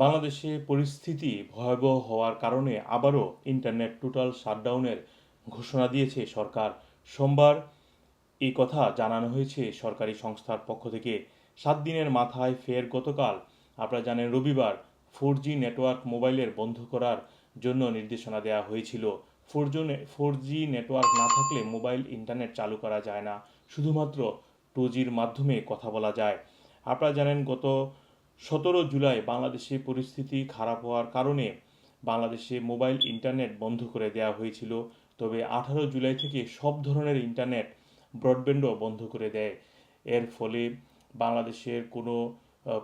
বাংলাদেশে পরিস্থিতি ভয়াবহ হওয়ার কারণে আবারও ইন্টারনেট টোটাল শাটডাউনের ঘোষণা দিয়েছে সরকার। সোমবার এই কথা জানানো হয়েছে সরকারি সংস্থার পক্ষ থেকে। সাত দিনের মাথায় ফের গতকাল, আপনারা জানেন রবিবার, ফোর জি নেটওয়ার্ক মোবাইলের বন্ধ করার জন্য নির্দেশনা দেওয়া হয়েছিল। ফোর ফোর জি নেটওয়ার্ক না থাকলে মোবাইল ইন্টারনেট চালু করা যায় না। শুধুমাত্র টু জির মাধ্যমে কথা বলা যায়। আপনারা জানেন গত সতেরো জুলাই বাংলাদেশে পরিস্থিতি খারাপ হওয়ার কারণে বাংলাদেশে মোবাইল ইন্টারনেট বন্ধ করে দেওয়া হয়েছিল। তবে আঠারো জুলাই থেকে সব ধরনের ইন্টারনেট ব্রডব্যান্ডও বন্ধ করে দেয়। এর ফলে বাংলাদেশের কোনো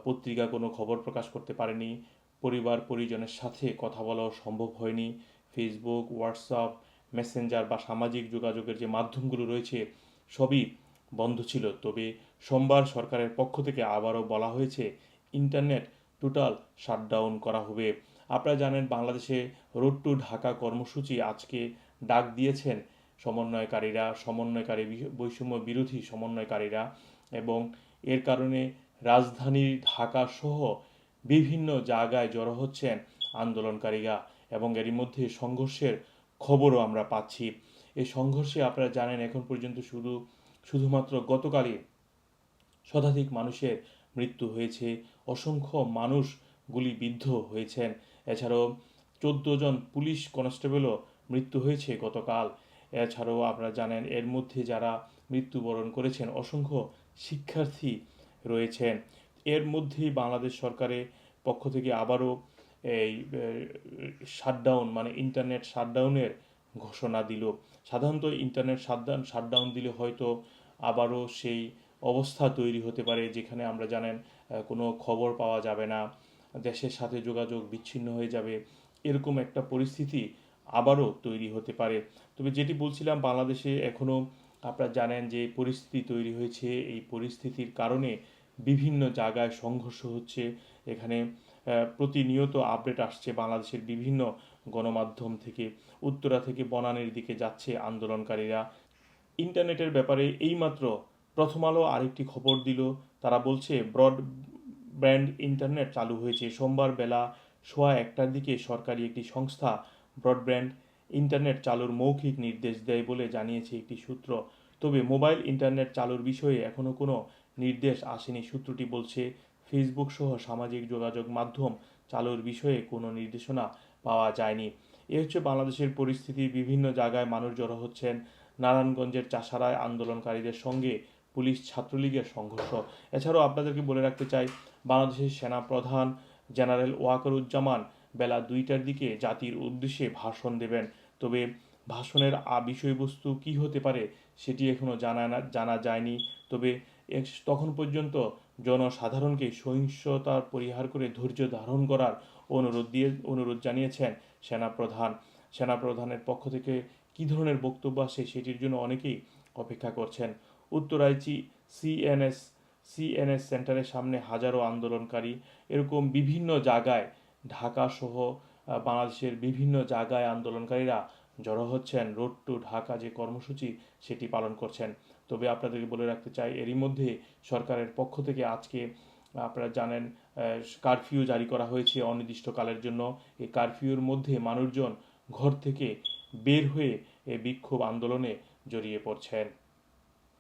পত্রিকা কোনো খবর প্রকাশ করতে পারেনি। পরিবার পরিজনের সাথে কথা বলাও সম্ভব হয়নি। ফেসবুক হোয়াটসঅ্যাপ মেসেঞ্জার বা সামাজিক যোগাযোগের যে মাধ্যমগুলো রয়েছে, সবই বন্ধ ছিল। তবে সোমবার সরকারের পক্ষ থেকে আবারও বলা হয়েছে ইন্টারনেট টোটাল শাটডাউন করা হবে। আপনারা জানেন, বাংলাদেশে রোড টু ঢাকা কর্মসূচি আজকে ডাক দিয়েছেন সমন্বয়কারীরা, সমন্বয়কারী বৈষম্য বিরোধী সমন্বয়কারীরা এবং এর কারণে রাজধানী ঢাকা সহ বিভিন্ন জায়গায় জড়ো হচ্ছেন আন্দোলনকারীরা এবং এরই মধ্যে সংঘর্ষের খবরও আমরা পাচ্ছি। এই সংঘর্ষে আপনারা জানেন, এখন পর্যন্ত শুধু, শুধুমাত্র গতকালই শতাধিক মানুষের মৃত্যু হয়েছে। অসংখ্য মানুষ গুলিবিদ্ধ হয়েছেন। এছাড়াও চোদ্দ জন পুলিশ কনস্টেবলও মৃত্যু হয়েছে গতকাল। এছাড়াও আপনারা জানেন, এর মধ্যে যারা মৃত্যুবরণ করেছেন, অসংখ্য শিক্ষার্থী রয়েছেন। এর মধ্যেই বাংলাদেশ সরকারের পক্ষ থেকে আবারও এই শাটডাউন মানে ইন্টারনেট শাটডাউনের ঘোষণা দিল। সাধারণত ইন্টারনেট শাটডাউন শাটডাউন দিলে হয়তো আবারও সেই অবস্থা তৈরি হতে পারে যেখানে আমরা জানেন কোনো খবর পাওয়া যাবে না, দেশের সাথে যোগাযোগ বিচ্ছিন্ন হয়ে যাবে, এরকম একটা পরিস্থিতি আবারও তৈরি হতে পারে। তবে যেটি বলছিলাম, বাংলাদেশে এখনও আপনারা জানেন যে পরিস্থিতি তৈরি হয়েছে, এই পরিস্থিতির কারণে বিভিন্ন জায়গায় সংঘর্ষ হচ্ছে, এখানে প্রতিনিয়ত আপডেট আসছে বাংলাদেশের বিভিন্ন গণমাধ্যম থেকে, উত্তরা থেকে বনানের দিকে যাচ্ছে আন্দোলনকারীরা। ইন্টারনেটের ব্যাপারে এইমাত্র প্রথম আলো আরেকটি খবর দিল। তারা বলছে ব্রড ব্র্যান্ড ইন্টারনেট চালু হয়েছে। সোমবার বেলা সোয়া একটার দিকে সরকারি একটি সংস্থা ব্রডব্যান্ড ইন্টারনেট চালুর মৌখিক নির্দেশ দেয় বলে জানিয়েছে একটি সূত্র। তবে মোবাইল ইন্টারনেট চালুর বিষয়ে এখনও কোনো নির্দেশ আসেনি। সূত্রটি বলছে, ফেসবুক সহ সামাজিক যোগাযোগ মাধ্যম চালুর বিষয়ে কোনো নির্দেশনা পাওয়া যায়নি। এ হচ্ছে বাংলাদেশের পরিস্থিতি। বিভিন্ন জায়গায় মানুষ জড়ো হচ্ছেন। নারায়ণগঞ্জের চাষারায় আন্দোলনকারীদের সঙ্গে পুলিশ ছাত্রলীগের সংঘর্ষ। এছাড়াও আপনাদেরকে বলে রাখতে চাই, বাংলাদেশের সেনা প্রধান জেনারেল ওয়াকারুজ্জামান বেলা দুইটার দিকে জাতির উদ্দেশ্যে ভাষণ দেবেন। তবে ভাষণের বিষয়বস্তু কি হতে পারে সেটি এখনও জানা জানা যায়নি। তবে তখন পর্যন্ত জনসাধারণকে সহিংসতার পরিহার করে ধৈর্য ধারণ করার অনুরোধ দিয়ে অনুরোধ জানিয়েছেন সেনাপ্রধান। সেনাপ্রধানের পক্ষ থেকে কী ধরনের বক্তব্য আসে সেটির জন্য অনেকেই অপেক্ষা করছেন। উত্তরায় সিএনএস সিএনএস সেন্টারের সামনে হাজারো আন্দোলনকারী। এরকম বিভিন্ন জায়গায়, ঢাকা সহ বাংলাদেশের বিভিন্ন জায়গায় আন্দোলনকারীরা জড়ো হচ্ছেন। রোড টু ঢাকা যে কর্মসূচি, সেটি পালন করছেন। তবে আপনাদেরকে বলে রাখতে চাই, এরই মধ্যে সরকারের পক্ষ থেকে আজকে আপনারা জানেন কারফিউ জারি করা হয়েছে অনির্দিষ্টকালের জন্য। এই কারফিউর মধ্যে মানুষজন ঘর থেকে বের হয়ে এই বিক্ষোভ আন্দোলনে জড়িয়ে পড়ছেন।